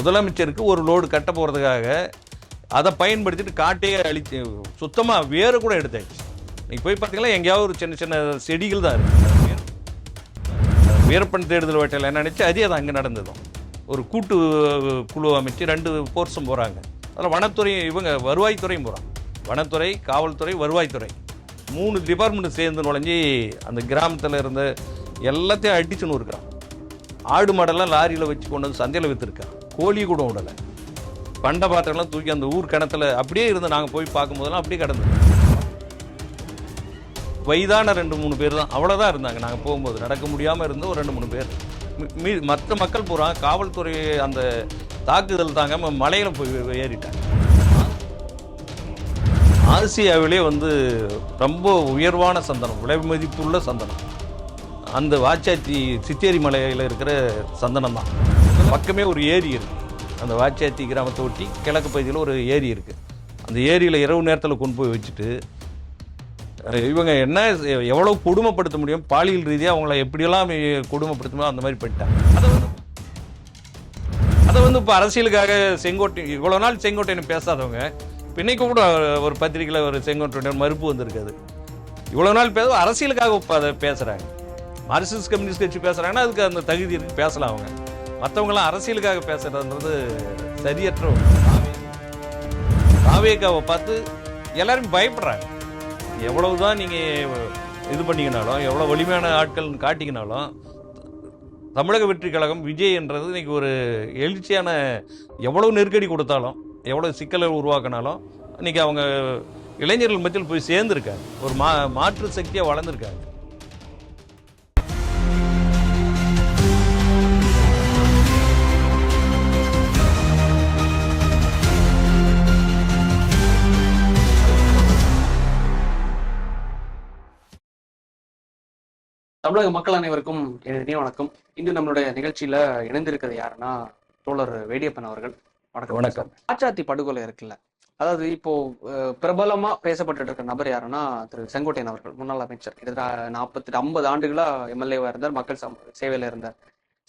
முதலமைச்சருக்கு ஒரு லோடு கட்ட போகிறதுக்காக அதை பயன்படுத்திட்டு காட்டையே அழித்து சுத்தமாக வேறு கூட எடுத்தாச்சு. நீங்கள் போய் பார்த்தீங்கன்னா எங்கேயாவது ஒரு சின்ன சின்ன செடிகள் தான் இருக்குது வீரப்பன் தேடுதல் வேட்டையில் என்ன நினச்சி அதே அது அங்கே நடந்ததும். ஒரு கூட்டு குழு அமைச்சு ரெண்டு போர்ஸும் போகிறாங்க அதில் வனத்துறையும் இவங்க வருவாய்த்துறையும் போகிறாங்க வனத்துறை காவல்துறை வருவாய்த்துறை. மூணு டிபார்ட்மெண்ட் சேர்ந்து நுழைஞ்சி அந்த கிராமத்தில் இருந்த எல்லாத்தையும் அடிச்சுன்னு இருக்கிறான் ஆடு மாடெல்லாம் லாரியில் வச்சு கொண்டு வந்து சந்தையில் விற்றுருக்கான் கோழி கூட விடலை பண்டை பாத்திரம்லாம் தூக்கி அந்த ஊர் கிணத்துல அப்படியே இருந்து நாங்கள் போய் பார்க்கும்போதெல்லாம் அப்படியே கிடந்தது வயதான ரெண்டு மூணு பேர் தான். அவ்வளோதான் இருந்தாங்க. நாங்கள் போகும்போது நடக்க முடியாமல் இருந்த ஒரு ரெண்டு மூணு பேர். மீ- மீ மற்ற மக்கள் பூரா காவல்துறை அந்த தாக்குதல் தாங்காம மலையில் போய் ஏறிட்டாங்க. ஆசியாவிலே வந்து ரொம்ப உயர்வான சந்தனம் விலை மதிப்புள்ள சந்தனம். அந்த வாச்சாத்தி சித்தேரி மலையில் இருக்கிற சந்தனம் தான் பக்கமே ஒரு ஏரி இருக்குது அந்த வாச்சாத்தி கிராமத்தை ஒட்டி கிழக்கு பகுதியில் ஒரு ஏரி இருக்குது அந்த ஏரியில் இரவு நேரத்தில் கொண்டு போய் வச்சுட்டு இவங்க என்ன எவ்வளோ கொடுமைப்படுத்த முடியும்? பாலியல் ரீதியாக அவங்கள எப்படியெல்லாம் கொடுமைப்படுத்த முடியும் அந்த மாதிரி பண்ணிட்டாங்க. அதை வந்து அதை வந்து இப்போ அரசியலுக்காக செங்கோட்டை இவ்வளோ நாள் செங்கோட்டையன் பேசாதவங்க இப்ப இன்னைக்கு கூட ஒரு பத்திரிக்கையில் ஒரு செங்கோட்டையன் மறுப்பு வந்திருக்காது. இவ்வளோ நாள் பேச அரசியலுக்காக இப்போ அதை பேசுகிறாங்க மார்க்சிஸ்ட் கம்யூனிஸ்ட் கட்சி பேசுகிறாங்கன்னா அதுக்கு அந்த தகுதி இருக்குது பேசலாம் அவங்க. மற்றவங்களாம் அரசியலுக்காக பேசுறதுன்றது சரியற்ற ஒரு தாவேக்காவை பார்த்து எல்லாரும் பயப்படுறாங்க. எவ்வளவுதான் நீங்கள் இது பண்ணிக்கினாலும் எவ்வளோ வலிமையான ஆட்கள் காட்டிக்கினாலும் தமிழக வெற்றி கழகம் விஜய் என்றது ஒரு எழுச்சியான எவ்வளவு நெருக்கடி கொடுத்தாலும் எவ்வளோ சிக்கலை உருவாக்கினாலும் இன்றைக்கி அவங்க இளைஞர்கள் மத்தியில் போய் சேர்ந்துருக்காங்க. ஒரு மா மாற்று சக்தியாக வளர்ந்துருக்காங்க. தமிழக மக்கள் அனைவருக்கும் இனிய வணக்கம். இன்று நம்மளுடைய நிகழ்ச்சியில இணைந்திருக்கிறது யாருன்னா தோழர் வேடியப்பன் அவர்கள். வணக்கம். வணக்கம். ஆச்சாத்தி படுகொலை இருக்குல்ல. அதாவது இப்போ பிரபலமா பேசப்பட்டு இருக்க நபர் யாருன்னா திரு செங்கோட்டையன் அவர்கள் முன்னாள் அமைச்சர். கிட்டத்தட்ட நாற்பத்தி ஐம்பது ஆண்டுகளா எம்எல்ஏவா இருந்தார் மக்கள் சேவையில இருந்தார்.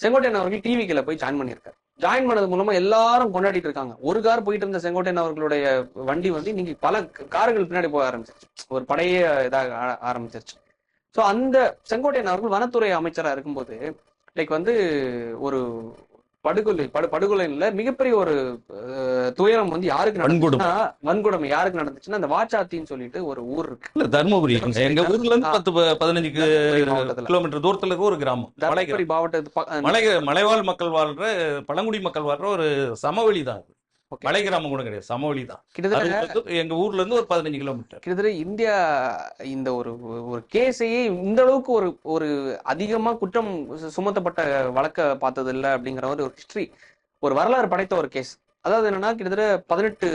செங்கோட்டையன் அவர்கள் டிவிக்கில போய் ஜாயின் பண்ணியிருக்காரு. ஜாயின் பண்ணது மூலமா எல்லாரும் கொண்டாடிட்டு இருக்காங்க. ஒரு கார் போயிட்டு இருந்த செங்கோட்டையன் அவர்களுடைய வண்டி வந்து இன்னைக்கு பல கார்கள் பின்னாடி போக ஆரம்பிச்சிருச்சு. ஒரு படையே இதாக ஆரம்பிச்சிருச்சு. ஸோ அந்த செங்கோட்டையன் அவர்கள் வனத்துறை அமைச்சரா இருக்கும்போது லைக் வந்து ஒரு படுகொலை படு படுகொலைல மிகப்பெரிய ஒரு துயரம் வந்து யாருக்கு. நடந்துச்சுன்னா வன்கொடுமை யாருக்கு நடந்துச்சுன்னா அந்த வாச்சாத்தின்னு சொல்லிட்டு ஒரு ஊர் இருக்கு இல்ல தருமபுரி எங்க- ஊர்ல இருந்து பத்து பதினஞ்சு. கிலோமீட்டர் தூரத்துல இருக்க ஒரு கிராமம் தர்மபுரி மாவட்டத்து மலை மலைவாழ் மக்கள் வாழ்ற பழங்குடி மக்கள் வாழ்ற ஒரு சமவெளி தான். மலை கிராமம் கூட கிடையாது. சமவெளி தான். கிட்டத்தட்ட எங்க ஊர்ல இருந்து ஒரு பதினஞ்சு கிலோமீட்டர். கிட்டத்தட்ட இந்தியா இந்த ஒரு ஒரு கேஸையே இந்த அளவுக்கு ஒரு ஒரு அதிகமா குற்றம் சுமத்தப்பட்ட வழக்க பார்த்தது இல்லை அப்படிங்கிற மாதிரி ஒரு ஹிஸ்டரி ஒரு வரலாறு படைத்த ஒரு கேஸ் அதாவது என்னன்னா கிட்டத்தட்ட பதினெட்டு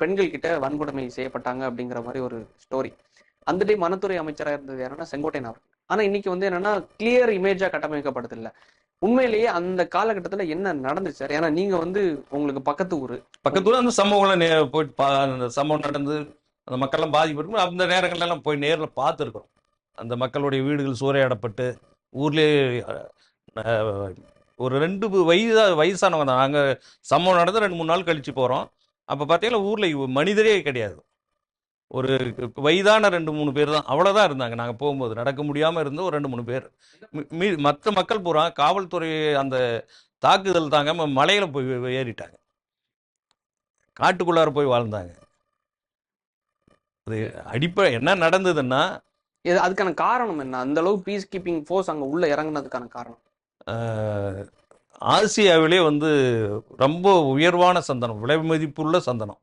பெண்கள் கிட்ட வன்கொடுமை செய்யப்பட்டாங்க அப்படிங்கிற மாதிரி ஒரு ஸ்டோரி அந்த டைம் வனத்துறை அமைச்சராக இருந்தது யாருன்னா செங்கோட்டையன் அவர் ஆனா இன்னைக்கு வந்து என்னன்னா கிளியர் இமேஜா கட்டமைக்கப்படுது இல்ல உண்மையிலேயே அந்த காலகட்டத்துல என்ன நடந்துச்சு சார்? ஏன்னா நீங்க வந்து உங்களுக்கு பக்கத்து ஊரு. ஊர் அந்த சம்பவங்களை போயிட்டு பா அந்த சம்பவம் நடந்து அந்த மக்கள்லாம் பாதிப்பட்டு அந்த நேரங்கள்ல எல்லாம் போய் நேரில் பார்த்துருக்கோம் அந்த மக்களுடைய வீடுகள் சூறையாடப்பட்டு ஊர்லேயே ஒரு ரெண்டு வயதா வயசானவங்க தான். நாங்கள் சம்பவம் நடந்து ரெண்டு மூணு நாள் கழிச்சு போகிறோம் அப்போ பார்த்தீங்கன்னா ஊரில் மனிதரே கிடையாது. ஒரு வயதான ரெண்டு மூணு பேர் தான். அவ்வளோதான் இருந்தாங்க. நாங்கள் போகும்போது நடக்க முடியாமல் இருந்த ஒரு ரெண்டு மூணு பேர். மீ- மற்ற மக்கள் பூரா காவல்துறை அந்த தாக்குதல் தாங்காம மலையில் போய் ஏறிட்டாங்க. காட்டுக்குள்ளார போய் வாழ்ந்தாங்க. அது அடிப்படை என்ன நடந்ததுன்னா அதுக்கான காரணம் என்ன? அந்த அளவு பீஸ் கீப்பிங் ஃபோர்ஸ் அங்க உள்ள இறங்குனதுக்கான காரணம். ஆசியாவிலே வந்து ரொம்ப உயர்வான சந்தனம் விலை மதிப்புள்ள சந்தனம்.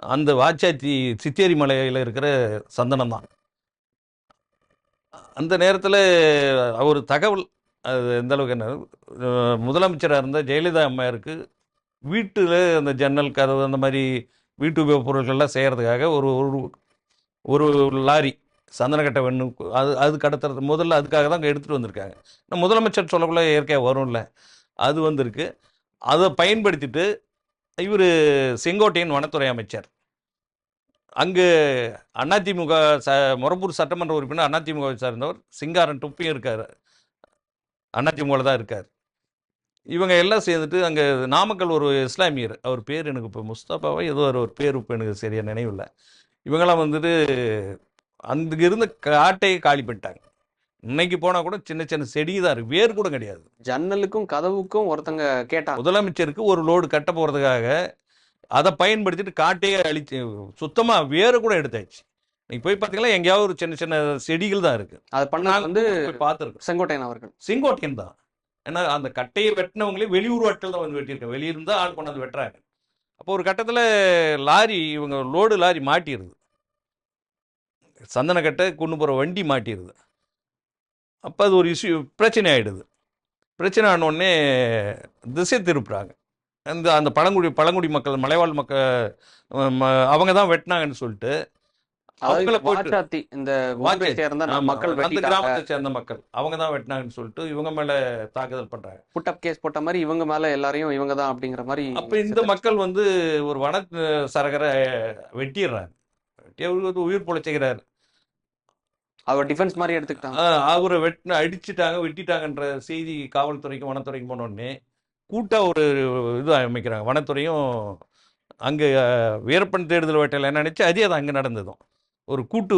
அந்த வாச்சாத்தி சித்தேரி மலையில் இருக்கிற சந்தனம் தான். அந்த நேரத்தில் ஒரு தகவல் அது எந்த அளவுக்கு என்ன முதலமைச்சராக இருந்த ஜெயலலிதா அம்மையாருக்கு வீட்டில் அந்த ஜன்னல் கதவு அந்த மாதிரி வீட்டு உபயோகப் பொருட்கள்லாம் செய்கிறதுக்காக ஒரு ஒரு ஒரு லாரி சந்தனக்கட்டை வெண்ணு அது அது கடத்துறது முதல்ல அதுக்காக தான் எடுத்துகிட்டு வந்திருக்காங்க. முதலமைச்சர் சொல்லக்குள்ள இயற்கையாக வரும்ல அது வந்திருக்கு. அதை பயன்படுத்திட்டு இவர் செங்கோட்டையன் வனத்துறை அமைச்சர். அங்கு அதிமுக ச முரப்பூர் சட்டமன்ற உறுப்பினர் அதிமுக சார்ந்தவர் சிங்காரன் தொப்பியும் இருக்கார். அதிமுகவில் தான் இருக்கார். இவங்க எல்லாம் சேர்ந்துட்டு அங்கே நாமக்கல் ஒரு இஸ்லாமியர். அவர் பேர் எனக்கு இப்போ முஸ்தபாவா ஏதோ ஒரு ஒரு பேர் இப்போ எனக்கு சரியாக நினைவில்லை. இவங்கெல்லாம் வந்துட்டு அங்கே காட்டையே காலி பண்ணிட்டாங்க. இன்னைக்கு போனால் கூட சின்ன சின்ன செடி தான் இருக்குது வேர் கூட கிடையாது. ஜன்னலுக்கும் கதவுக்கும் ஒருத்தங்க கேட்டாங்க முதலமைச்சருக்கு ஒரு லோடு கட்ட போகிறதுக்காக அதை பயன்படுத்திட்டு காட்டையே அழிச்சு சுத்தமாக வேறு கூட எடுத்தாச்சு. நீங்கள் போய் பார்த்தீங்கன்னா எங்கேயாவது ஒரு சின்ன சின்ன செடிகள் தான் இருக்குது அது பண்ணது வந்து பார்த்துருக்கோம். செங்கோட்டையன் அவர்கள். செங்கோட்டையன் தான். ஏன்னா அந்த கட்டையை வெட்டினவங்களே வெளியூர் ஆட்கள் தான் வந்து வெட்டியிருக்காங்க. வெளியிருந்து ஆள் கொண்டாந்து வெட்டுறாங்க. அப்போ ஒரு கட்டத்தில் லாரி இவங்க லோடு லாரி மாட்டிடுது சந்தன கட்டை கொண்டு போகிற வண்டி மாட்டிடுது அப்போ அது ஒரு இஷ்யூ பிரச்சனை ஆகிடுது பிரச்சனை ஆன உடனே திசை திருப்புறாங்க. அந்த அந்த பழங்குடி பழங்குடி மக்கள் மலைவாழ் மக்கள் அவங்க தான் வெட்டினாங்கன்னு சொல்லிட்டு அவங்கள போயிட்டு- இந்த மக்கள் அந்த கிராமத்தை சேர்ந்த மக்கள் அவங்க தான் வெட்டினாங்கன்னு சொல்லிட்டு இவங்க மேலே தாக்குதல் பண்ணுறாங்க புட்டப் கேஸ் போட்ட மாதிரி இவங்க மேல எல்லாரையும் இவங்க தான் அப்படிங்கிற மாதிரி அப்ப இந்த மக்கள் வந்து ஒரு வன சரகரை வெட்டிடுறாங்க. வெட்டி அவரு வந்து உயிர் பொழைச்சிக்கிறாரு. அவர் டிஃபென்ஸ் மாதிரி எடுத்துக்கிட்டாங்க. அவரை வெட்டின அடிச்சுட்டாங்க வெட்டிட்டாங்கன்ற செய்தி காவல்துறைக்கும் வனத்துறைக்கும் போனோடனே கூட்டாக ஒரு இது அமைக்கிறாங்க. வனத்துறையும் அங்கே வீரப்பன் தேடுதல் வேட்டையில் என்ன நினச்சி அதே அது அங்கே நடந்ததும். ஒரு கூட்டு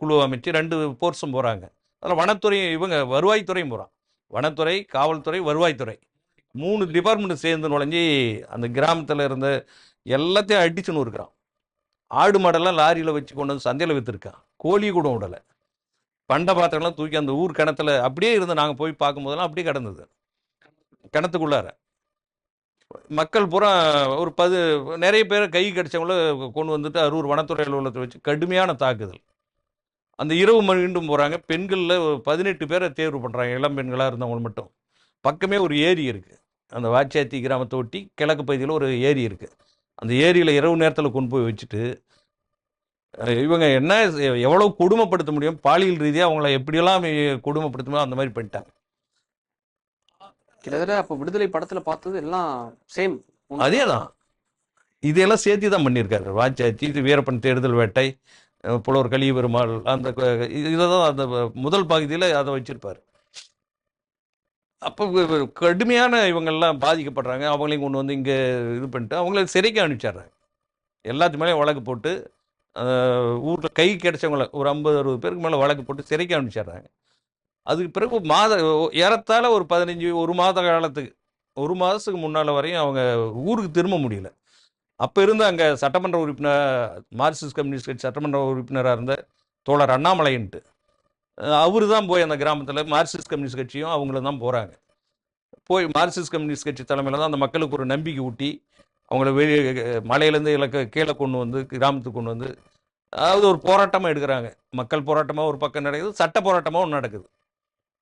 குழு அமைச்சு ரெண்டு போர்ஸும் போகிறாங்க அதில் வனத்துறையும் இவங்க வருவாய்த்துறையும் போகிறான் வனத்துறை காவல்துறை வருவாய்த்துறை. மூணு டிபார்ட்மெண்ட் சேர்ந்து நுழைஞ்சி அந்த கிராமத்தில் இருந்த எல்லாத்தையும் அடிச்சுன்னு இருக்கிறான் ஆடு மாடெல்லாம் லாரியில் வச்சு கொண்டு வந்து சந்தையில் விற்றுருக்கான் கோழி கூட விடலை பண்ட பாத்திரம்லாம் தூக்கி அந்த ஊர் கிணத்துல அப்படியே இருந்து நாங்கள் போய் பார்க்கும்போதெல்லாம் அப்படியே கிடந்தது. கிணத்துக்குள்ளார. மக்கள் பூரா ஒரு பது நிறைய பேர் கை கடிச்சவங்கள கொண்டு வந்துட்டு அரூர் வனத்துறையில் உள்ளத்தை வச்சு கடுமையான தாக்குதல். அந்த இரவு மீண்டும் போகிறாங்க பெண்களில் பதினெட்டு பேரை தேர்வு பண்ணுறாங்க இளம் பெண்களாக இருந்தவங்க மட்டும். பக்கமே ஒரு ஏரி இருக்குது அந்த வாச்சாத்தி கிராமத்தை ஒட்டி கிழக்கு பகுதியில் ஒரு ஏரி இருக்குது அந்த ஏரியில் இரவு நேரத்தில் கொண்டு போய் வச்சுட்டு இவங்க என்ன எவ்வளோ கொடுமைப்படுத்த முடியும்? பாலியல் ரீதியாக அவங்கள எப்படியெல்லாம் கொடுமைப்படுத்த முடியும் அந்த மாதிரி பண்ணிட்டாங்க. கிட்டத்தட்ட அப்ப விடுதலை படத்துல பார்த்தது எல்லாம் சேம் அதே தான். இதையெல்லாம் சேர்த்து தான் பண்ணியிருக்காரு. வாச்சாச்சி வீரப்பன் தேடுதல் வேட்டை புலவர் கலிய பெருமாள் அந்த இதை தான் அந்த முதல் பகுதியில் அதை வச்சிருப்பார். அப்போ கடுமையான இவங்கெல்லாம் பாதிக்கப்படுறாங்க. அவங்களையும் கொண்டு வந்து இங்கே இது பண்ணிட்டு அவங்கள சிறைக்கு அனுப்பிச்சிடுறாங்க. எல்லாத்து மேலேயும் வழக்கு போட்டு ஊரில் கை கிடைச்சவங்கள ஒரு ஐம்பது அறுபது பேருக்கு மேலே வழக்கு போட்டு சிறைக்கு அனுப்பிச்சிடுறாங்க. அதுக்கு பிறகு மாத ஏறத்தாழ ஒரு பதினஞ்சு ஒரு மாத காலத்துக்கு ஒரு மாதத்துக்கு முன்னால் வரையும் அவங்க ஊருக்கு திரும்ப முடியல. அப்போ இருந்த அங்கே சட்டமன்ற உறுப்பினர் மார்க்சிஸ்ட் கம்யூனிஸ்ட் கட்சி சட்டமன்ற உறுப்பினராக இருந்த தோழர் அண்ணாமலைன்ட்டு அவர் தான் போய் அந்த கிராமத்தில் மார்க்சிஸ்ட் கம்யூனிஸ்ட் கட்சியும் அவங்கள தான் போகிறாங்க போய் மார்க்சிஸ்ட் கம்யூனிஸ்ட் கட்சி தலைமையில் தான் அந்த மக்களுக்கு ஒரு நம்பிக்கை ஊட்டி அவங்கள வெளியே மலையிலேருந்து இலக்க கீழே கொண்டு வந்து கிராமத்துக்கு கொண்டு வந்து அதாவது ஒரு போராட்டமாக எடுக்கிறாங்க. மக்கள் போராட்டமாக ஒரு பக்கம் நடக்குது சட்ட போராட்டமாக ஒன்று நடக்குது.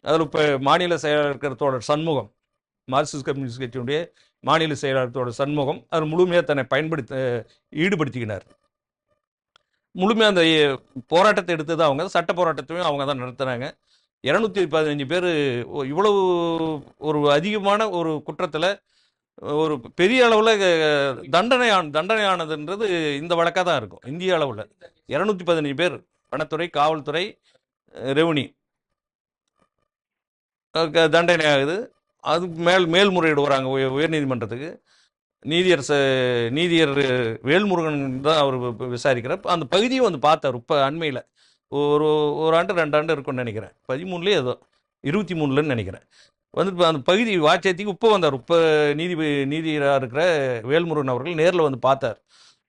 அதில் இப்போ மாநில செயலாளர் இருக்கிற தோழர் சண்முகம் மார்க்சிஸ்ட் கம்யூனிஸ்ட் கட்சியினுடைய மாநில செயலாளர்களோட சண்முகம் அவர் முழுமையாக தன்னை பயன்படுத்த ஈடுபடுத்திக்கினார். முழுமையாக அந்த போராட்டத்தை எடுத்தது அவங்க சட்ட போராட்டத்தையும் அவங்க தான் நடத்துகிறாங்க இரநூத்தி பதினஞ்சு பேர் இவ்வளவு ஒரு அதிகமான ஒரு குற்றத்தில் ஒரு பெரிய அளவில் தண்டனையான தண்டனையானதுன்றது இந்த வழக்காக தான் இருக்கும். இந்திய அளவில். இரநூத்தி பதினஞ்சு பேர் வனத்துறை காவல்துறை ரெவன்யூ. தண்டனை ஆகுது. அது மேல் மேல்முறையீடு வராங்க உய- உயர்நீதிமன்றத்துக்கு நீதியர் ச நீதியர் வேல்முருகன் தான் அவர் விசாரிக்கிறார். அந்த பகுதியை வந்து பார்த்தார் இப்போ அண்மையில். ஒரு ஒரு ஆண்டு ரெண்டு ஆண்டு இருக்கும்னு நினைக்கிறேன். பதிமூணுலேயே ஏதோ. இருபத்தி மூணுலன்னு நினைக்கிறேன். வந்துட்டு இப்போ அந்த பகுதி வாச்சேத்திக்கு இப்போ வந்தார். இப்போ நீதி நீதியராக இருக்கிற வேல்முருகன் அவர்கள் நேரில் வந்து பார்த்தார்.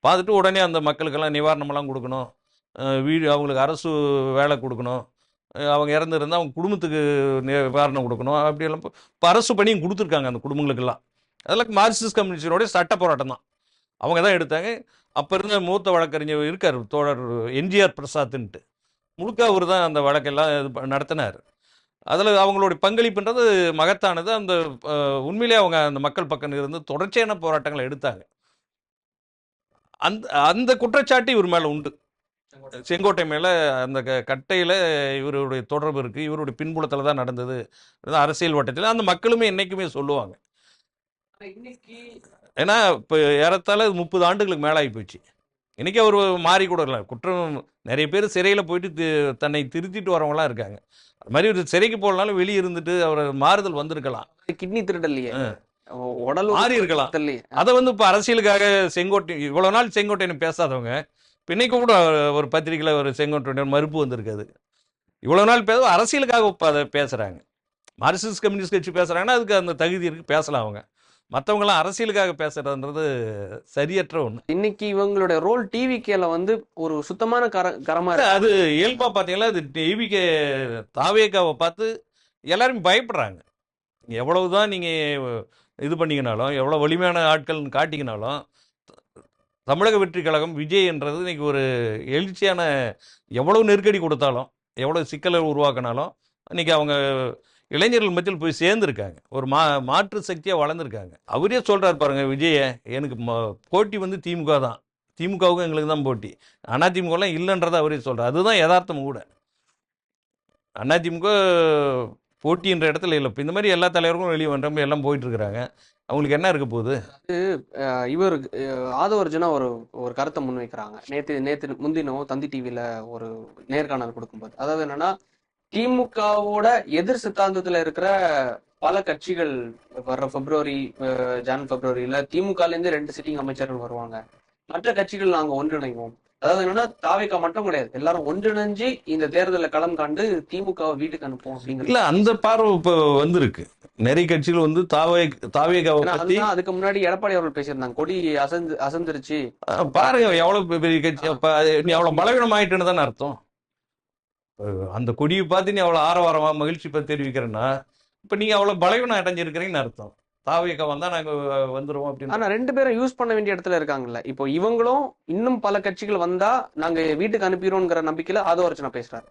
பார்த்துட்டு உடனே அந்த மக்களுக்கெல்லாம் நிவாரணமெல்லாம் கொடுக்கணும். வீடு அவங்களுக்கு அரசு வேலை கொடுக்கணும். அவங்க இறந்துருந்தா அவங்க குடும்பத்துக்கு நிவாரணம் கொடுக்கணும். அப்படியெல்லாம் இப்போ இப்போ அரசு பணியும் கொடுத்துருக்காங்க அந்த குடும்பங்களுக்கெல்லாம். அதெல்லாம் மார்க்சிஸ்ட் கம்யூனிஸ்டினுடைய சட்ட போராட்டம் தான் அவங்க தான் எடுத்தாங்க. அப்போ இருந்த மூத்த வழக்கறிஞர் இருக்கார் தோழர் எம்ஜிஆர் பிரசாத்ன்ட்டு. முழுக்க அவர் தான் அந்த வழக்கெல்லாம் இது ப- நடத்தினார். அதில் அவங்களுடைய பங்களிப்புன்றது மகத்தானது. அந்த உண்மையிலே அவங்க அந்த மக்கள் பக்கம் இருந்து தொடர்ச்சியான போராட்டங்களை எடுத்தாங்க. அந்த அந்த குற்றச்சாட்டு இவர் மேலே உண்டு. செங்கோட்டை மேலே அந்த க கட்டையில் இவருடைய தொடர்பு இருக்குது இவருடைய பின்புலத்தில் தான் நடந்தது. அரசியல் வட்டத்தில். அந்த மக்களுமே என்றைக்குமே சொல்லுவாங்க. ஏன்னா இப்போ ஏறத்தாழ முப்பது ஆண்டுகளுக்கு மேலே ஆகி போச்சு. இன்னைக்கு அவர் மாறி கூட இல்லை. குற்றம் நிறைய பேர் சிறையில் போயிட்டு தன்னை திருத்திட்டு வரவங்களாம் இருக்காங்க. அது மாதிரி ஒரு சிறைக்கு போகலனாலும் வெளியே இருந்துட்டு அவர் மாறுதல் வந்திருக்கலாம். கிட்னி திருடலையே உடல் மாறி இருக்கலாம். அதை வந்து இப்போ அரசியலுக்காக செங்கோட்டை இவ்வளோ நாள் செங்கோட்டையன் பேசாதவங்க இப்ப இன்னைக்கு கூட ஒரு பத்திரிக்கையில் ஒரு செங்கோட்டையன் மறுப்பு வந்திருக்காது. இவ்வளோ நாள் பேச அரசியலுக்காக அதை பேசுகிறாங்க மார்க்சிஸ்ட் கம்யூனிஸ்ட் கட்சி பேசுகிறாங்கன்னா அதுக்கு அந்த தகுதி இருக்குது பேசலாம் அவங்க. மற்றவங்களாம் அரசியலுக்காக பேசுறதுன்றது சரியற்ற ஒன்று இன்னைக்கு இவங்களுடைய ரோல் டிவிகேல வந்து ஒரு சுத்தமான கர கரமா இருக்கு. அது இயல்பாக பார்த்தீங்கன்னா அது டிவிக்கு தாவேக்காவை பார்த்து எல்லாரும் பயப்படுறாங்க. எவ்வளவு தான் நீங்கள் இது பண்ணீங்கனாலும் எவ்வளோ வலிமையான ஆட்கள்னு காட்டிங்கனாலும் தமிழக வெற்றி கழகம் விஜய்ன்றது இன்னைக்கு ஒரு எழுச்சியான எவ்வளவு நெருக்கடி கொடுத்தாலும் எவ்வளோ சிக்கலை உருவாக்கினாலும் இன்னைக்கு அவங்க இளைஞர்கள் மத்தியில் போய் சேர்ந்துருக்காங்க. ஒரு மா மாற்று சக்தியாக வளர்ந்துருக்காங்க. அவரே சொல்கிறார் பாருங்கள் விஜய எனக்கு ம- போட்டி வந்து திமுக தான். திமுகவுக்கும் எங்களுக்கு தான் போட்டி. அதிமுகலாம் இல்லைன்றதை அவரே சொல்கிறார் அதுதான் யதார்த்தம் கூட. அதிமுக போட்டின்ற இடத்துல இல்லை. இப்போ இந்த மாதிரி எல்லா தலைவர்களும் வெளியே வந்தவங்க எல்லாம் போயிட்டுருக்குறாங்க. அவங்களுக்கு என்ன இருக்க போகுது? இவர் ஆதவர்ஜுனா ஒரு ஒரு கருத்தை முன்வைக்கிறாங்க. நேற்று நேற்று முந்தினோ தந்தி டிவியில் ஒரு நேர்காணல் கொடுக்கும்போது. அதாவது என்னன்னா திமுகவோட எதிர் சித்தாந்தத்துல இருக்கிற பல கட்சிகள் வர்ற பிப்ரவரி ஜான் பிப்ரவரியில திமுகல இருந்து ரெண்டு சிட்டிங் அமைச்சர்கள் வருவாங்க. மற்ற கட்சிகள் நாங்க ஒன்றிணைவோம். அதாவது என்னன்னா தாவேக்கா மட்டும் கிடையாது. எல்லாரும் ஒன்றிணைஞ்சு இந்த தேர்தலில் களம் காண்டு திமுகவை வீட்டுக்கு அனுப்புவோம் அப்படிங்கிற இல்லை அந்த பார்வை இப்போ வந்திருக்கு. நிறைய கட்சிகள் வந்து தாவே தாவேகாவை அதுக்கு முன்னாடி எடப்பாடி அவர்கள் பேசியிருந்தாங்க. கொடி அசந்து அசந்துருச்சு. பாருங்க எவ்வளவு பெரிய கட்சி. அவ்வளவு பலவீனம் ஆயிட்டுன்னு தானே அர்த்தம். அந்த கொடியை பார்த்து நீ அவ்வளோ ஆரவாரமா மகிழ்ச்சி இப்போ தெரிவிக்கிறேன்னா இப்போ நீங்க அவ்வளோ பலவீனம் அடைஞ்சிருக்கிறீங்கன்னு அர்த்தம். தாவியக்கம் வந்தால் நாங்கள் வந்துடுவோம் அப்படின்னு ஆனால் ரெண்டு பேரும் யூஸ் பண்ண வேண்டிய இடத்துல இருக்காங்கல்ல. இப்போ இவங்களும் இன்னும் பல கட்சிகள் வந்தால் நாங்கள் வீட்டுக்கு அனுப்பிடுவோங்கிற நம்பிக்கையில் ஆதவர்ச்சனா பேசுறாரு.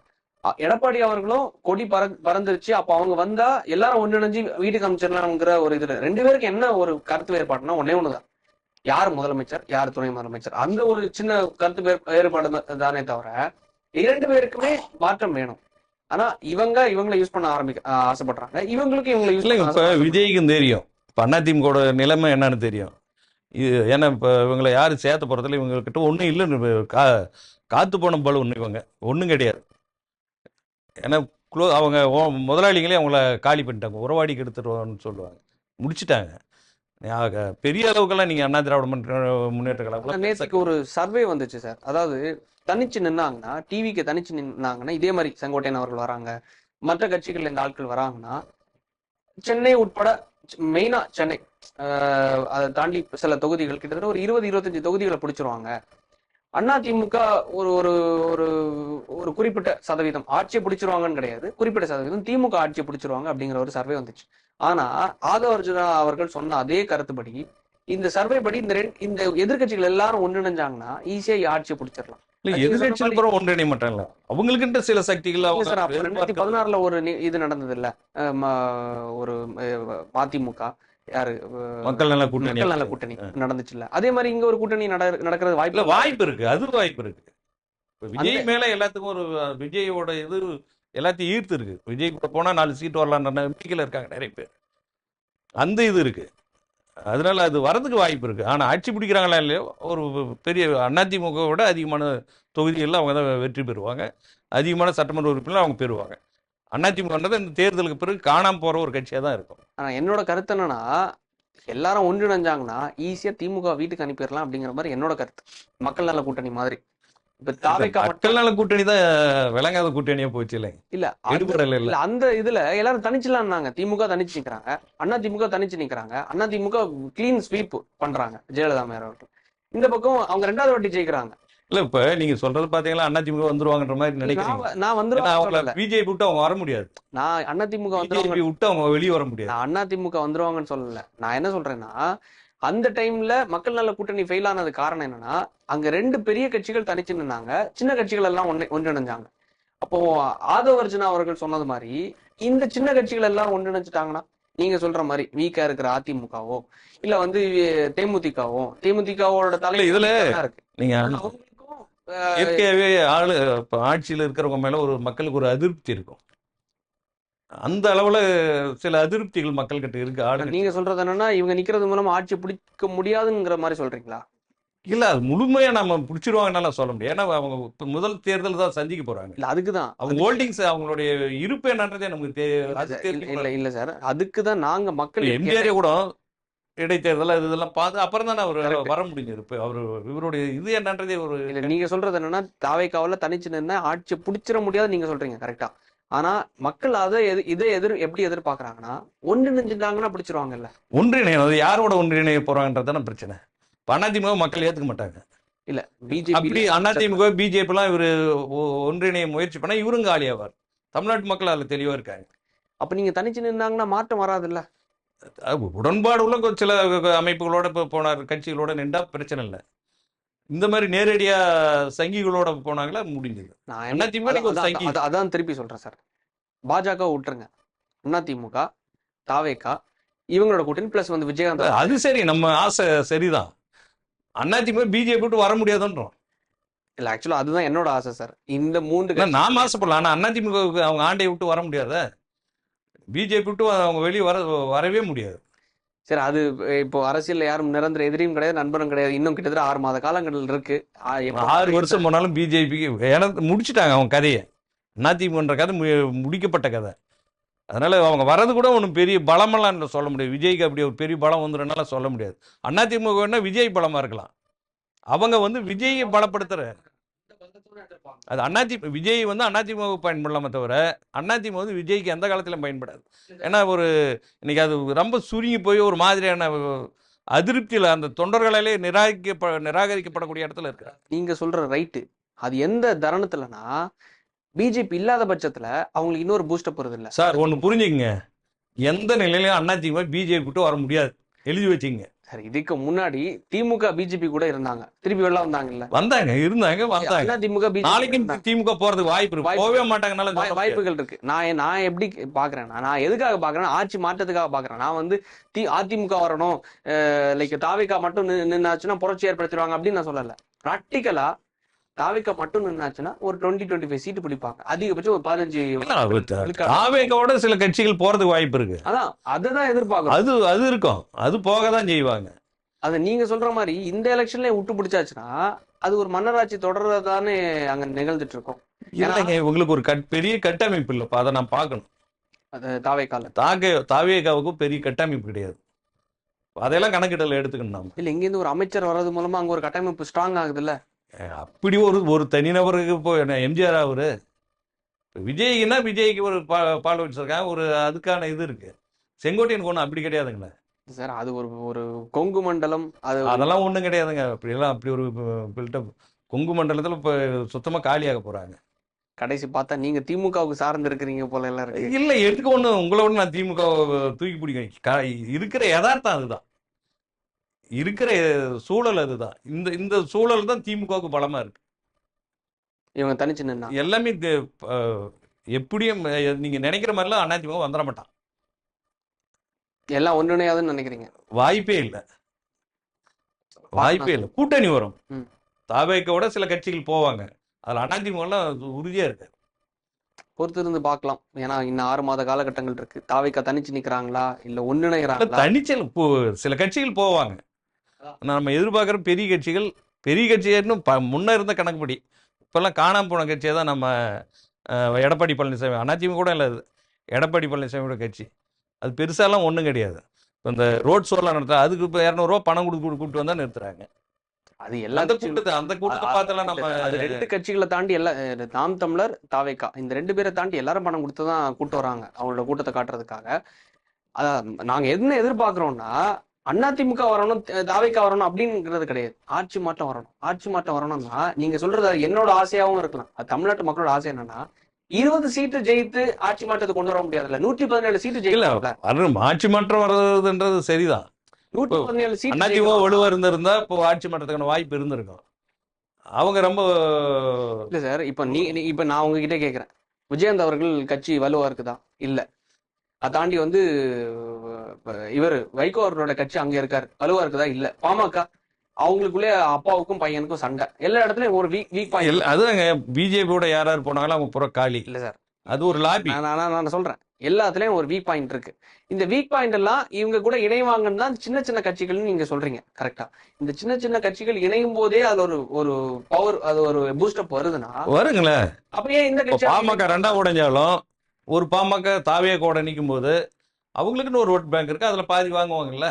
எடப்பாடி அவர்களும் கொடி பற பறந்துருச்சு. அப்ப அவங்க வந்தா எல்லாரும் ஒன்றிணைஞ்சு வீட்டுக்கு அனுப்பிச்சிடலாம்ங்கிற ஒரு இதுல ரெண்டு பேருக்கு என்ன ஒரு கருத்து வேறுபாடுனா ஒன்னே ஒண்ணுதான். யார் முதலமைச்சர் யார் துணை முதலமைச்சர்? அந்த ஒரு சின்ன கருத்து வேறுபாடு தானே தவிர இரண்டு பேருக்குமே மாற்றம் வேணும். ஆனா இவங்க இவங்களை யூஸ் பண்ண ஆரம்பிக்க ஆசைப்படுறாங்க. இவங்களுக்கு இவங்களை யூஸ் இல்லைங்க இப்ப விஜய்க்கும் தெரியும். இப்ப அதிமுக நிலைமை என்னன்னு தெரியும். இது ஏன்னா இப்ப இவங்களை யாரும் சேர்த்த போறதுல இவங்க கிட்ட ஒண்ணும் இல்லைன்னு கா காத்து போன பலு ஒண்ணு இவங்க. ஒண்ணும் கிடையாது. ஏன்னா க்ளோ அவங்க முதலாளிகளே அவங்கள காலி பண்ணிட்டாங்க. உறவாடிக்கு எடுத்துருவோம்னு சொல்லுவாங்க. முடிச்சிட்டாங்க. பெரிய அளவுக்கெல்லாம் நீங்க அண்ணா திராவிட முன்னேற்ற- கழகம் நேத்துக்கு ஒரு சர்வே வந்துச்சு சார் அதாவது தனிச்சு நின்னாங்கன்னா டிவிக்கு தனிச்சு நின்னாங்கன்னா இதே மாதிரி செங்கோட்டையன் அவர்கள் வராங்க. மற்ற கட்சிகள்ல இந்த ஆட்கள் வராங்கன்னா சென்னை உட்பட மெயினா சென்னை அதை தாண்டி சில தொகுதிகள் கிட்டத்தட்ட ஒரு இருபது இருபத்தஞ்சு தொகுதிகளை பிடிச்சிருவாங்க. அண்ணா திமுக ஒரு ஒரு ஒரு ஒரு குறிப்பிட்ட சதவீதம் ஆட்சியை பிடிச்சிருவாங்கன்னு கிடையாது. குறிப்பிட்ட சதவீதம் திமுக ஆட்சியை பிடிச்சிருவாங்க அப்படிங்கிற ஒரு சர்வே வந்துச்சு. ஆனா ஆதவ அர்ஜுனா அவர்கள் சொன்ன அதே கருத்துப்படி இந்த சர்வே படி இந்த ரெண்டு இந்த எதிர்க்கட்சிகள் எல்லாரும் ஒன்றிணைஞ்சாங்கன்னா ஈஸியா ஆட்சியை பிடிச்சிடலாம் இல்ல எதிர்கட்சியில் ஒன்றிணைய அவங்களுக்குன்ற சில சக்திகள் இல்ல ரெண்டாயிரத்தி பதினாறுல ஒரு இது நடந்தது இல்ல ஒரு மதிமுக யாரு மக்கள் நல கூட்டணி மக்கள் நல கூட்டணி நடந்துச்சுல்ல. அதே மாதிரி இங்க ஒரு கூட்டணி நட- நடக்கிறது வாய்ப்பு இல்ல வாய்ப்பு இருக்கு அது வாய்ப்பு இருக்கு. விஜய் மேல எல்லாத்துக்கும் ஒரு விஜயோட இது எல்லாத்தையும் ஈர்த்து இருக்கு. விஜய் கூட போனா நாலு சீட் வரலான்ற நம்பிக்கையில இருக்காங்க நிறைய பேர். அந்த இது இருக்கு. அதனால் அது வரதுக்கு வாய்ப்பு இருக்குது ஆனால் ஆட்சி பிடிக்கிறாங்களா இல்லையோ ஒரு பெரிய அதிமுக விட அதிகமான தொகுதிகளில் அவங்க தான் வெற்றி பெறுவாங்க. அதிகமான சட்டமன்ற உறுப்பினர் அவங்க பெறுவாங்க. அதிமுகன்றது இந்த தேர்தலுக்கு பிறகு காணாம போகிற ஒரு கட்சியாக தான் இருக்கும். ஆனால் என்னோட கருத்து என்னன்னா எல்லாரும் ஒன்றிணைஞ்சாங்கன்னா ஈஸியாக திமுக வீட்டுக்கு அனுப்பிடலாம் அப்படிங்கிற மாதிரி என்னோட கருத்து. மக்கள் நல கூட்டணி மாதிரி. இப்ப தாவைக்கா மக்கள் நல கூட்டணி தான் விளங்காத கூட்டணியா போச்சு இல்லை இல்ல. இல்ல அந்த இதுல எல்லாரும் தனிச்சுலாம்னாங்க திமுக தனிச்சு நிக்கிறாங்க. அண்ணா திமுக தனிச்சு நிக்கிறாங்க. அண்ணா திமுக கிளீன் ஸ்வீப் பண்றாங்க. ஜெயலலிதா மேயர் அவர்கள். இந்த பக்கம் அவங்க ரெண்டாவது வாட்டி ஜெயிக்கிறாங்க. இல்ல இப்ப நீங்க சொல்றது பாத்தீங்களா? அதிமுக வந்துருவாங்கன்ற மாதிரி நினைக்கிறீங்க. நான் அவங்கள சொல்லல. பிஜேபி விட்டு அவங்க வர முடியாது. நான் அண்ணா திமுக பிஜேபி விட்டு அவங்க வெளியே வர முடியாது. அண்ணா திமுக வந்துருவாங்கன்னு சொல்லல. நான் என்ன சொல்றேன்னா அந்த டைம்ல மக்கள் நல கூட்டணி ஃபெயில் ஆனது காரணம் என்னன்னா அங்க ரெண்டு பெரிய கட்சிகள் தனிச்சு நின்னாங்க. சின்ன கட்சிகள் எல்லாம் ஒன்று ஒன்றிணைஞ்சாங்க. அப்போ ஆதவர்ஜுனா அவர்கள் சொன்னது மாதிரி இந்த சின்ன கட்சிகள் எல்லாம் ஒன்றிணைஞ்சிட்டாங்கன்னா நீங்க சொல்ற மாதிரி வீக்கா இருக்கிற அதிமுகவோ இல்ல வந்து தேமுதிகவோ தேமுதிகவோட தலை இதுல இருக்கு. நீங்க இயற்கையாவே ஆளு ஆட்சியில இருக்கிறவங்க மேல ஒரு மக்களுக்கு ஒரு அதிருப்தி இருக்கும். அந்த அளவுல சில அதிருப்திகள் மக்கள் கிட்ட இருக்கு ஆளு நீங்க சொல்றது என்னன்னா இவங்க நிக்கிறது மூலமா ஆட்சி பிடிக்க முடியாதுங்கிற மாதிரி சொல்றீங்களா? இல்ல அது முழுமையா நம்ம பிடிச்சிருவாங்கன்னால சொல்ல முடியும் ஏன்னா அவங்க முதல் தேர்தல் தான் சந்திக்க போறாங்க. இல்ல அதுக்குதான். அவங்க ஹோல்டிங்ஸ் அவங்களுடைய இருப்பு என்னன்றதே நமக்கு இல்ல இல்ல சார். அதுக்கு தான் நாங்க மக்கள் எம்ஜிஆரே கூட இடைத்தேர்தல் அது இதெல்லாம் பார்த்து அப்புறம் தானே அவர். வர முடிஞ்சது. இப்போ அவர் இவருடைய இது என்னன்றதே ஒரு இல்ல நீங்க சொல்றது என்னன்னா தாவைக்காவில தனிச்சு நின்னா ஆட்சி பிடிச்சிட முடியாது நீங்க சொல்றீங்க கரெக்டா ஆனா மக்கள் அதை எது இதை எதிர் எப்படி எதிர்பார்க்கறாங்கன்னா ஒன்று நினைஞ்சிட்டாங்கன்னா பிடிச்சிருவாங்கல்ல. ஒன்றிணையம் அது யாரோட ஒன்றிணைய போறாங்கன்றதான பிரச்சனை. அதிமுக மக்கள் ஏத்துக்க மாட்டாங்க. இல்ல அப்படி பிஜேபி அதிமுக பிஜேபி எல்லாம் இவரு ஒன்றிணைய முயற்சி பண்ணா இவரும் காலியாவார் தமிழ்நாட்டு மக்கள் அதுல தெளிவா இருக்காங்க. அப்ப நீங்க தனிச்சு நின்னாங்கன்னா மாற்றம் வராதுல்ல? உடன்பாடு உள்ள சில அமைப்புகளோட போனார். கட்சிகளோட நின்றா பிரச்சனை இல்லை. இந்த மாதிரி நேரடியா சங்கிகளோட போனாங்களா? முடிஞ்சது. நான் ஒரு அதான்- திருப்பி சொல்றேன் சார். பாஜக விட்டுருங்க. அதிமுக தாவேக்கா இவங்களோட கூட்டணி பிளஸ் வந்து விஜயகாந்த் அது சரி நம்ம ஆசை சரிதான். அதிமுக பிஜேபி விட்டு வர முடியாதுன்றோம். இல்ல ஆக்சுவலா அதுதான் என்னோட ஆசை சார். இந்த மூன்று நாம் ஆசைப்படலாம். ஆனா அதிமுக வுக்கு அவங்க ஆண்டையை விட்டு வர முடியாத? பிஜேபி விட்டு அவங்க வெளியே வர வரவே முடியாது. சரி அது இப்போ அரசியல்ல யாரும் நிரந்தர எதிரியும் கிடையாது நண்பரும் கிடையாது. இன்னும் கிட்டத்தட்ட ஆறு மாத காலங்கள் இருக்கு. ஆறு வருஷம் போனாலும் பிஜேபிக்கு ஏன்னா முடிச்சிட்டாங்க அவங்க கதையை. அதிமுகன்ற கதை முடிக்கப்பட்ட கதை. அதனால அவங்க வர்றது கூட ஒன்றும் பெரிய பலமெல்லாம் சொல்ல முடியாது. விஜய்க்கு அப்படி ஒரு பெரிய பலம் வந்துடுறனால சொல்ல முடியாது. அதிமுக விஜய் பலமா இருக்கலாம். அவங்க வந்து விஜயை பலப்படுத்துற அது அண்ணாதி விஜய் வந்து அதிமுக பயன்படலாமே தவிர அதிமுக வந்து விஜய்க்கு எந்த காலத்திலும் பயன்படாது. ஏன்னா ஒரு இன்னைக்கு அது ரொம்ப சுருங்கி போய் ஒரு மாதிரியான அதிருப்தியில் அந்த தொண்டர்களாலே நிராகரிக்கப்ப நிராகரிக்கப்படக்கூடிய இடத்துல இருக்கிறார். நீங்க சொல்ற ரைட்டு. அது எந்த தருணத்துலனா பிஜேபி இல்லாத பட்சத்துல அவங்களுக்கு இன்னொரு பூஸ்டப் வருது இல்ல சார் ஒன்று புரிஞ்சுக்கங்க. எந்த நிலையிலையும் அதிமுக பிஜேபி விட்டு வர முடியாது. எழுதி வச்சுங்க சரி இதுக்கு முன்னாடி திமுக பிஜேபி கூட இருந்தாங்க. திருப்பி வெளில வந்தாங்கல்ல? வந்தாங்க இருந்தாங்க வந்தாங்க. திமுக நாளைக்கும் திமுக போறதுக்கு வாய்ப்பு இருக்கு. போகவே மாட்டாங்கனால. வாய்ப்புகள் இருக்கு நான் நான் எப்படி பாக்குறேன் நான் எதுக்காக பாக்குறேன் ஆட்சி மாற்றத்துக்காக பாக்குறேன். நான் வந்து தி அதிமுக வரணும். லைக் தாவிகா மட்டும் நின்னு- நின்னாச்சுன்னா புரட்சி ஏற்படுத்திடுவாங்க அப்படின்னு நான் சொல்லல. ப்ராக்டிக்கலா தாவிகா மட்டும் நின்னாச்சுன்னா ஒரு டுவெண்ட்டி டுவெண்ட்டி ஃபைவ் சீட்டு பிடிப்பாங்க. அதிகபட்சம் ஒரு பதினஞ்சு இல்ல, அது. தாவேக்காவோட சில கட்சிகள் போறதுக்கு வாய்ப்பு இருக்கு. அதான் அதுதான் எதிர்பார்க்கணும். அது அது இருக்கும். அது போக தான் செய்வாங்க. அது நீங்க சொல்ற மாதிரி இந்த எலெக்ஷன்ல விட்டு பிடிச்சாச்சுன்னா அது ஒரு மன்னராட்சி தொடர்றதானே அங்க நிகழ்ந்துட்டு இருக்கும் இல்லைங்க உங்களுக்கு ஒரு கட் பெரிய கட்டமைப்பு இல்லப்பா அதை நான் பார்க்கணும். அது தாவைக்கால. தாகே தாவேகாவுக்கும் பெரிய கட்டமைப்பு கிடையாது. அதையெல்லாம் கணக்கிடல எடுத்துக்கணும் நாம. இல்ல இங்க இருந்து ஒரு அமைச்சர் வர்றது மூலமா அங்க ஒரு கட்டமைப்பு ஸ்ட்ராங் ஆகுதுல்ல? அஹ் அப்படி ஒரு ஒரு தனிநபருக்கு இப்போ என்ன எம்ஜிஆர் அவரு? விஜய்க்குன்னா விஜய்க்கு ஒரு பா பால் வச்சிருக்காங்க. ஒரு அதுக்கான இது இருக்கு. செங்கோட்டையனுக்கு ஒன்றும் அப்படி கிடையாதுங்களே. சார் அது ஒரு ஒரு கொங்கு மண்டலம் அது அதெல்லாம் ஒன்றும் கிடையாதுங்க. அப்படியெல்லாம் அப்படி ஒரு பில்டப் கொங்கு மண்டலத்தில் இப்போ சுத்தமாக காலியாக போகிறாங்க கடைசி பார்த்தா நீங்க திமுகவுக்கு சார்ந்து இருக்கிறீங்க போல எல்லாம் இருக்கு. இல்லை எடுக்க ஒன்று உங்களை ஒன்று நான் திமுக தூக்கி பிடிக்கும் க- இருக்கிற யதார்த்தம் அதுதான். இருக்கிற சூழல் அதுதான். இந்த இந்த சூழல் தான் திமுகவுக்கு பலமாக இருக்கு. இவங்க தனிச்சு நின்னா எல்லாமே எப்படியும் நீங்க நினைக்கிற மாதிரிலாம் அதிமுக வந்துட மாட்டான். எல்லாம் ஒன்றிணையாதுன்னு நினைக்கிறீங்க? வாய்ப்பே இல்லை. வாய்ப்பே இல்லை. கூட்டணி வரும். தாவேக்கோட சில கட்சிகள் போவாங்க. அதுல அதிமுகலாம் உறுதியா இருக்கு பொறுத்து இருந்து பார்க்கலாம். ஏன்னா இன்னும் ஆறு மாத காலகட்டங்கள் இருக்கு. தாவைக்கா தனிச்சு நிக்கிறாங்களா? இல்ல ஒன்றிணைகிறாங்களா தனிச்சல் சில கட்சிகள் போவாங்க. நம்ம எதிர்பார்க்குற பெரிய கட்சிகள் பெரிய கட்சி இன்னும் ப- முன்ன இருந்த கணக்குப்படி. இப்பெல்லாம் காணாம போன கட்சியை தான் நம்ம எடப்பாடி பழனிசாமி அதிமுக கூட இல்லை அது. எடப்பாடி பழனிசாமியோட கட்சி. அது பெருசாலாம் ஒன்றும் கிடையாது. இப்போ இந்த ரோட் ஷோலாம் நடத்த அதுக்கு இப்போ இரநூறுவா பணம் கொடுத்து கூப்பிட்டு வந்தா நிறுத்துறாங்க. அது எல்லா கூட்டத்தை அந்த கூட்டத்தை பார்த்தெல்லாம் நம்ம ரெண்டு கட்சிகளை தாண்டி எல்லா நாம் தமிழர் தாவேக்கா. இந்த ரெண்டு பேரை தாண்டி எல்லாரும் பணம் கொடுத்து தான் கூட்டு வராங்க அவங்களோட கூட்டத்தை காட்டுறதுக்காக. அதான் நாங்க என்ன எதிர்பார்க்கிறோம்னா அதிமுக வரணும் தாவேக்கா வரணும் அப்படிங்கிறது கிடையாது. ஆட்சி மாற்றம் வரணும். ஆட்சி மாற்றம் வரணும்னா நீங்க சொல்றது என்னோட ஆசையாவும் இருக்கலாம். அது தமிழ்நாட்டு மக்களோட ஆசை என்னன்னா இருபது சீட்டு ஜெயித்து ஆட்சி மாற்றத்தை கொண்டு வர முடியாதுல்ல. நூற்றி பதினேழு சீட்டு ஜெயிக்கல ஆட்சி மாற்றம் வர்றதுன்றது சரிதான். நூற்றி பதினேழு சீட்டு அதிமுக. வலுவா இருந்திருந்தா இப்போ ஆட்சி மாற்றத்துக்கான வாய்ப்பு இருந்திருக்கும். அவங்க ரொம்ப இல்ல சார் இப்ப நீ இப்ப நான் உங்ககிட்ட கேக்குறேன். விஜயகாந்த் அவர்கள் கட்சி வலுவா இருக்குதா? இல்ல. அதை தாண்டி வந்து இவர் வைகோ அவர்களோட கட்சி அங்க இருக்காரு. வலுவா இருக்குதா? இல்ல. பாமக. அவங்களுக்குள்ளே அப்பாவுக்கும் பையனுக்கும் சண்டை. எல்லா இடத்துலயும் ஒரு வீக் வீக் பாயிண்ட் அதுதாங்க. பிஜேபியோட யார் யார் போனாங்களோ அவங்க புற காலி. இல்ல சார். அது ஒரு லாபி நான் நான் சொல்றேன். எல்லாத்துலயும் ஒரு வீக் பாயிண்ட் இருக்கு. இந்த வீக் பாயிண்ட் எல்லாம் இவங்க கூட இணைவாங்கன்னு தான் சின்ன சின்ன கட்சிகள்னு நீங்க சொல்றீங்க. கரெக்டா இந்த சின்ன சின்ன கட்சிகள் இணையும் போதே அது ஒரு ஒரு பவர் அது ஒரு பூஸ்டப் வருதுன்னா வருங்களேன் அப்படியே இந்த பாமக ரெண்டா உடைஞ்சாலும் ஒரு பாமக தாவே கூட நிற்கும் போது அவங்களுக்குன்னு ஒரு ஓட் பேங்க் இருக்கு அதுல பாதி வாங்குவாங்கல்ல?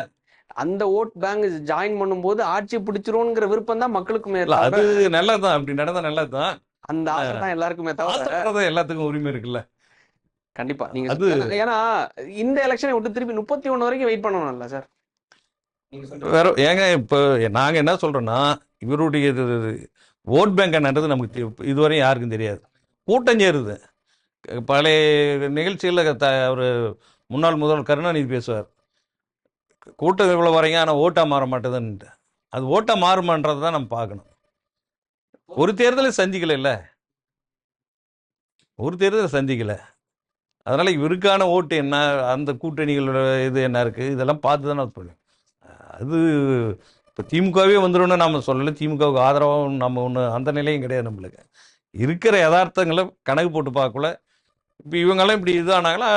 அந்த ஓட் பேங்க் ஜாயின் பண்ணும்போது ஆட்சி பிடிச்சிரும்ங்கிற விருப்பம் தான் மக்களுக்குமே இல்ல அது நல்லதுதான் அப்படி நடந்தா நல்லதுதான். அந்த ஆசை தான் எல்லாருக்குமே தவிர எல்லாத்துக்கும் உரிமை இருக்குல்ல? கண்டிப்பா. நீங்க அது- ஏன்னா இந்த எலெக்ஷனை விட்டு திருப்பி முப்பத்தி ஒண்ணு வரைக்கும் வெயிட் பண்ணணும்ல சார் வேற ஏங்க இப்போ நாங்க என்ன சொல்றோம்னா இவருடைய ஓட் பேங்க் என்னன்றது நமக்கு இதுவரையும் யாருக்கும் தெரியாது. கூட்டம் சேருது. பழைய நிகழ்ச்சிகளில் த ஒரு முன்னாள் முதல்வர் கருணாநிதி பேசுவார். கூட்டம் இவ்வளோ வரைங்க ஆனால் ஓட்டாக மாற மாட்டேதுன்ட்டு அது ஓட்டாக மாறுமான்றதை தான் நம்ம பார்க்கணும். ஒரு தேர்தலை சந்திக்கல இல்லை ஒரு தேர்தலை சந்திக்கல. அதனால் இவருக்கான ஓட்டு என்ன அந்த கூட்டணிகளோட இது என்ன இருக்குது இதெல்லாம் பார்த்து தானே பண்ணும். அது இப்போ திமுகவே வந்துடும்னு நாம் சொல்லலை. திமுகவுக்கு ஆதரவாகவும் நம்ம ஒன்று அந்த நிலையும் கிடையாது நம்மளுக்கு. இருக்கிற யதார்த்தங்களை கணக்கு போட்டு பார்க்கல இப்போ இவங்கெல்லாம் இப்படி இதானாங்களா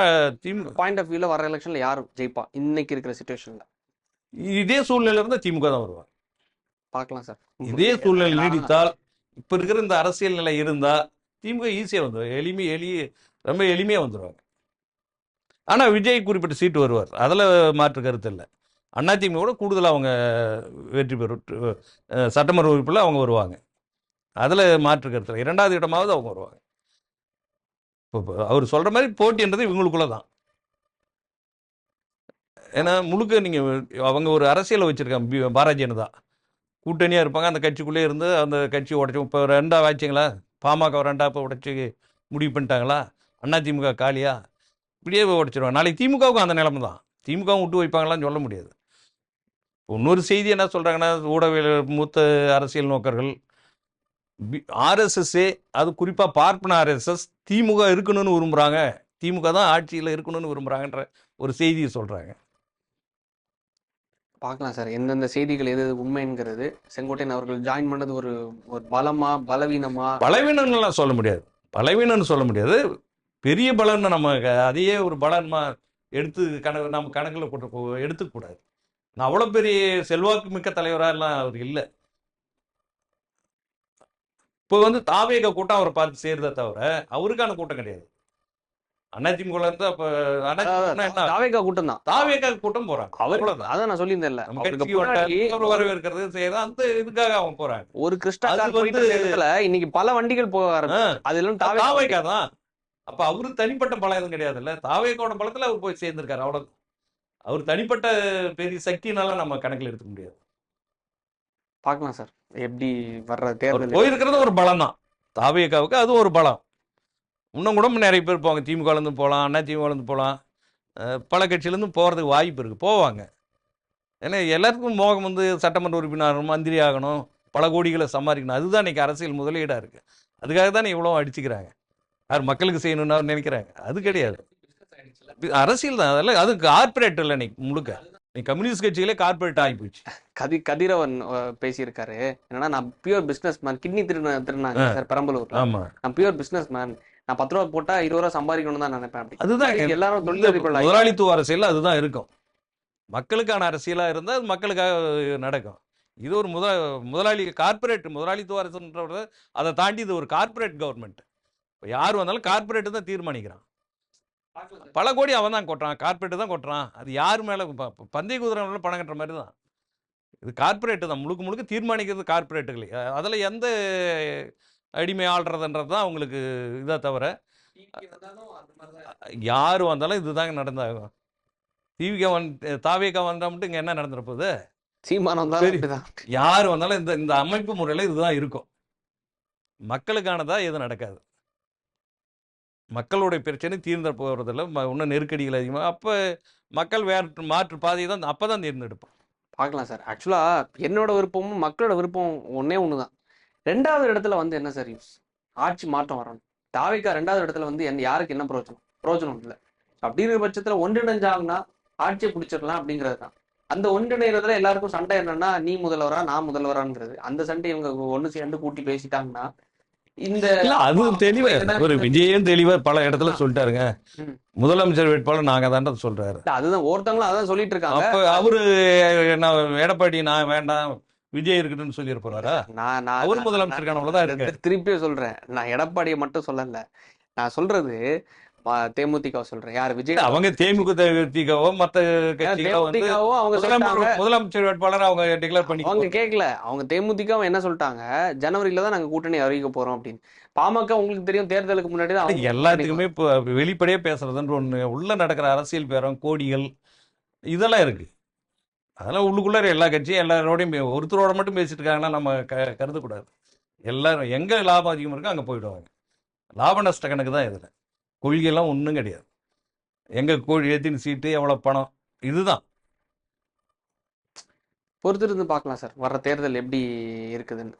திமுக பாயிண்ட் ஆஃப் வியூல வர எலெக்ஷன்ல யார் ஜெயிப்பா? இன்னைக்கு இருக்கிற சுச்சுவேஷன்ல இதே சூழ்நிலை இருந்தால் திமுக தான் வருவாங்க பார்க்கலாம் சார். இதே சூழ்நிலை நீடித்தால் இப்போ இருக்கிற இந்த அரசியல் நிலை இருந்தால் திமுக ஈஸியாக வந்துடும் எளிமை எளிய ரொம்ப எளிமையாக வந்துடுவாங்க ஆனால் விஜய் குறிப்பிட்ட சீட்டு வருவார். அதில் மாற்று கருத்து இல்லை. அதிமுக கூடுதலாக அவங்க வெற்றி பெறும் அஹ் சட்டமன்ற உறுப்பில் அவங்க வருவாங்க. அதில் மாற்று கருத்து இல்லை. இரண்டாவது இடமாவது அவங்க வருவாங்க. இப்போ அவர் சொல்கிற மாதிரி போட்டின்றது இவங்களுக்குள்ள தான் ஏன்னா முழுக்க நீங்கள் அவங்க ஒரு அரசியலை வச்சுருக்காங்க. பி- பாரதிய ஜனதா. கூட்டணியாக இருப்பாங்க. அந்த கட்சிக்குள்ளே இருந்து அந்த கட்சி உடச்சி இப்போ ரெண்டா வாய்ச்சிங்களா? பாமக ரெண்டா இப்போ உடச்சி முடிவு பண்ணிட்டாங்களா? அண்ணா திமுக காலியா? இப்படியே உடைச்சிருவாங்க. நாளைக்கு திமுகவுக்கும் அந்த நிலைமை தான். திமுகவும் விட்டு வைப்பாங்களான்னு சொல்ல முடியாது. இன்னொரு செய்தி என்ன சொல்கிறாங்கன்னா ஊடக மூத்த அரசியல் நோக்கர்கள் ஆர்எஸ்எஸ்ஸே அது குறிப்பாக பார்ப்பன ஆர்எஸ்எஸ் திமுக இருக்கணும்னு விரும்புகிறாங்க திமுக தான் ஆட்சியில் இருக்கணும்னு விரும்புகிறாங்கன்ற ஒரு செய்தியை சொல்கிறாங்க பார்க்கலாம் சார். எந்தெந்த செய்திகள் எது எது உண்மைங்கிறது. செங்கோட்டையன் அவர்கள் ஜாயின் பண்ணது ஒரு ஒரு பலமா பலவீனமா? பலவீனம்லாம் சொல்ல முடியாது. பலவீனம்னு சொல்ல முடியாது. பெரிய பலன்னு நம்ம அதையே ஒரு பலன்மா எடுத்து கணக்கு நம்ம கணக்கில் போட்டு எடுத்துக்கூடாது நான் அவ்வளோ பெரிய செல்வாக்கு மிக்க தலைவராக எல்லாம் அவர் இல்லை. இப்போ வந்து தாவேக கூட்டம் அவரை பார்த்து சேருதே தவிர அவருக்கான கூட்டம் கிடையாது. அதிமுக இருந்து அப்போ தாவேகா கூட்டம் தான். தாவேக கூட்டம் போறாங்க. அவர். அதான் நான் சொல்லியிருந்தேன்ல. வரவேற்கிறது செய்யறது அந்த இதுக்காக அவங்க போறாங்க ஒரு கிறிஸ்டா அது கார் போயிட்டு வந்து- இருந்த இடத்துல இன்னைக்கு பல வண்டிகள் போக ஆரம்பிச்சு. அது எல்லாம் தாவே தாவேக்கா தான். அப்ப அவரு தனிப்பட்ட பலம் எதுவும் கிடையாதுல்ல. தாவேக்கோட பலத்துல அவர் போய் சேர்ந்திருக்காரு அவ்வளவு அவர் தனிப்பட்ட பெரிய சக்தினால நம்ம கணக்கில் எடுத்துக்க முடியாது. பார்க்கலாம் சார். எப்படி வர்ற தேர்தல் போயிருக்கிறது ஒரு பலம் தான் தாவேக்காவுக்கு அது ஒரு பலம். இன்னும் கூட நிறைய பேர் போவாங்க. திமுகலேருந்து போகலாம் அண்ணா திமுகலேருந்து போகலாம். பல கட்சியிலேருந்து போகிறதுக்கு வாய்ப்பு இருக்குது போவாங்க. ஏன்னா எல்லாருக்கும் மோகம் வந்து சட்டமன்ற உறுப்பினர் ஆகணும், மந்திரி ஆகணும் பல கோடிகளை சம்பாதிக்கணும். அதுதான் இன்னைக்கு அரசியல் முதலீடாக இருக்குது அதுக்காக தான் இவ்வளோ அடிச்சுக்கிறாங்க. யார் மக்களுக்கு செய்யணும்னு அவர் நினைக்கிறாங்க. அது கிடையாது. அரசியல் தான். அதெல்லாம் அது கார்பரேட் இல்லை இன்னைக்கு முழுக்க. நீ கம்யூனிஸ்ட் கட்சிகளே கார்பரேட் ஆகி போச்சு. கதி கதிரவன் பேசியிருக்காரு. என்னன்னா நான் பியூர் பிசினஸ் மேன் கிட்னி திருந திருநாங்க. சார் பெரம்பலூர்ல. ஆமாம் நான் பியூர் பிசினஸ் மேன் நான் பத்து ரூபா போட்டா இருபது ரூபா சம்பாதிக்கணும்னு தான் நினைப்பேன் அப்படி. அதுதான் எல்லாரும் முதலாளித்துவ அரசியல் அதுதான் இருக்கும். மக்களுக்கான அரசியலாக இருந்தால் அது மக்களுக்காக நடக்கும். இது ஒரு முத முதலாளி கார்ப்பரேட் முதலாளித்துவ அரசுன்றத அதை தாண்டி இது ஒரு கார்ப்பரேட் கவர்மெண்ட் யார் வந்தாலும் கார்ப்பரேட்டு தான் தீர்மானிக்கிறான். பல கோடி அவன் தான் கொட்டுறான் கார்ப்பரேட்டு தான் கொட்டுறான். அது யார் மேலே பந்தய குதிரை மேலே பணம் கட்டுற மாதிரி தான். இது கார்ப்பரேட்டு தான் முழுக்க முழுக்க தீர்மானிக்கிறது கார்ப்பரேட்டுகளே அதில் எந்த அடிமை ஆள்றதுன்றது தான் அவங்களுக்கு இதை தவிர யார் வந்தாலும் இதுதாங்க நடந்தாகும் டிவிக்கு வந்து தாவேக்கா வந்தா மட்டும் இங்கே என்ன நடந்துட போகுது? யார் வந்தாலும் இந்த இந்த அமைப்பு முறையில் இதுதான் இருக்கும். மக்களுக்கானதா எதுவும் நடக்காது. மக்களுடைய பிரச்சனை தீர்ந்த போகிறதில்ல இன்னும் நெருக்கடிகள் அதிகமாக அப்போ மக்கள் வேறு மாற்று பாதையை தான் அப்போ தான் தேர்ந்தெடுப்போம் பார்க்கலாம் சார். ஆக்சுவலாக என்னோட விருப்பமும் மக்களோட விருப்பம் ஒன்றே ஒன்று தான் ரெண்டாவது இடத்துல வந்து என்ன சார் யூஸ் ஆட்சி மாற்றம் வரணும். தாவிக்கா ரெண்டாவது இடத்துல வந்து என்ன யாருக்கு என்ன பிரயோஜனம்? பிரயோஜனம் இல்லை. அப்படிங்கிற பட்சத்தில் ஒன்றிணைஞ்சாங்கன்னா ஆட்சியை பிடிச்சிடலாம் அப்படிங்கிறது தான் அந்த ஒன்றிணைகிறதுல எல்லாருக்கும் சண்டை என்னன்னா நீ முதல்வரா நான் முதல்வரான்றது. அந்த சண்டை இவங்க ஒன்று சேர்ந்து கூட்டி பேசிட்டாங்கன்னா இந்த இல்ல அது தெளிவா ஒரு விஜயும் தெளிவா பல இடத்துல சொல்லிட்டாருங்க. முதலமைச்சர் வேட்பாளர் நாங்க தான் சொல்றாரு அதுதான் ஒருத்தவங்களும் அதான் சொல்லிட்டு இருக்காங்க அப்ப அவரு எடப்பாடி நான் வேண்டாம் விஜய் இருக்கட்டும்னு சொல்லி போறாரா? நான் நான் அவர் முதலமைச்சர் கனவுல தான் இருக்கு. திருப்பியும் சொல்றேன். நான் எடப்பாடியை மட்டும் சொல்லல. நான் சொல்றது தேமுதிக சொல்றேன். யார் விஜய்? அவங்க தேமுக தேமுதிகவோ மத்த அவங்க முதலமைச்சர் வேட்பாளர் அவங்க டிக்ளேர் பண்ணி அவங்க கேட்கல அவங்க தேமுதிகவும் என்ன சொல்லிட்டாங்க? ஜனவரியில தான் நாங்க கூட்டணி அறிவிக்க போறோம் அப்படின்னு. பாமக உங்களுக்கு தெரியும் தேர்தலுக்கு முன்னாடி தான் எல்லாத்துக்குமே இப்போ வெளிப்படையா பேசுறதுன்ற ஒண்ணு உள்ள நடக்கிற அரசியல் பேரம் கோடிகள் இதெல்லாம் இருக்கு. அதெல்லாம் உள்ளுக்குள்ளார எல்லா கட்சியும் எல்லாரோடையும் ஒருத்தரோட மட்டும் பேசிட்டு இருக்காங்கன்னா நம்ம க கருதக்கூடாது. எல்லாரும் எங்க லாபம் அதிகம் இருக்கோ அங்க போயிடுவாங்க. லாப நஷ்ட கணக்கு தான் இதுல. கொள்கையெல்லாம் ஒன்றும் கிடையாது. எங்க கோழி எத்தின சீட்டு எவ்வளவு பணம் இதுதான். பொறுத்திருந்து பார்க்கலாம் சார் வர்ற தேர்தல் எப்படி இருக்குதுன்னு.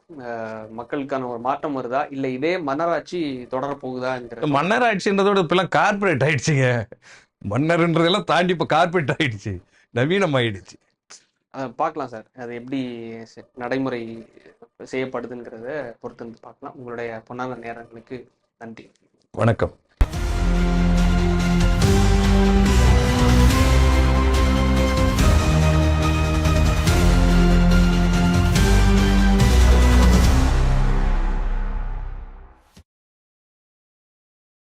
மக்களுக்கான ஒரு மாற்றம் வருதா? இல்ல இதே மன்னராட்சி தொடர போகுதாங்கிற மன்னர் ஆட்சின்றதோட இப்பெல்லாம் கார்பரேட் ஆயிடுச்சுங்க. மன்னர்ன்றதெல்லாம் தாண்டி இப்போ கார்பரேட் ஆயிடுச்சு. நவீனம் ஆயிடுச்சு பார்க்கலாம் சார் அது எப்படி நடைமுறை செய்யப்படுதுங்கிறத பொறுத்திருந்து பார்க்கலாம். உங்களுடைய பொன்னான நேரங்களுக்கு நன்றி. வணக்கம்.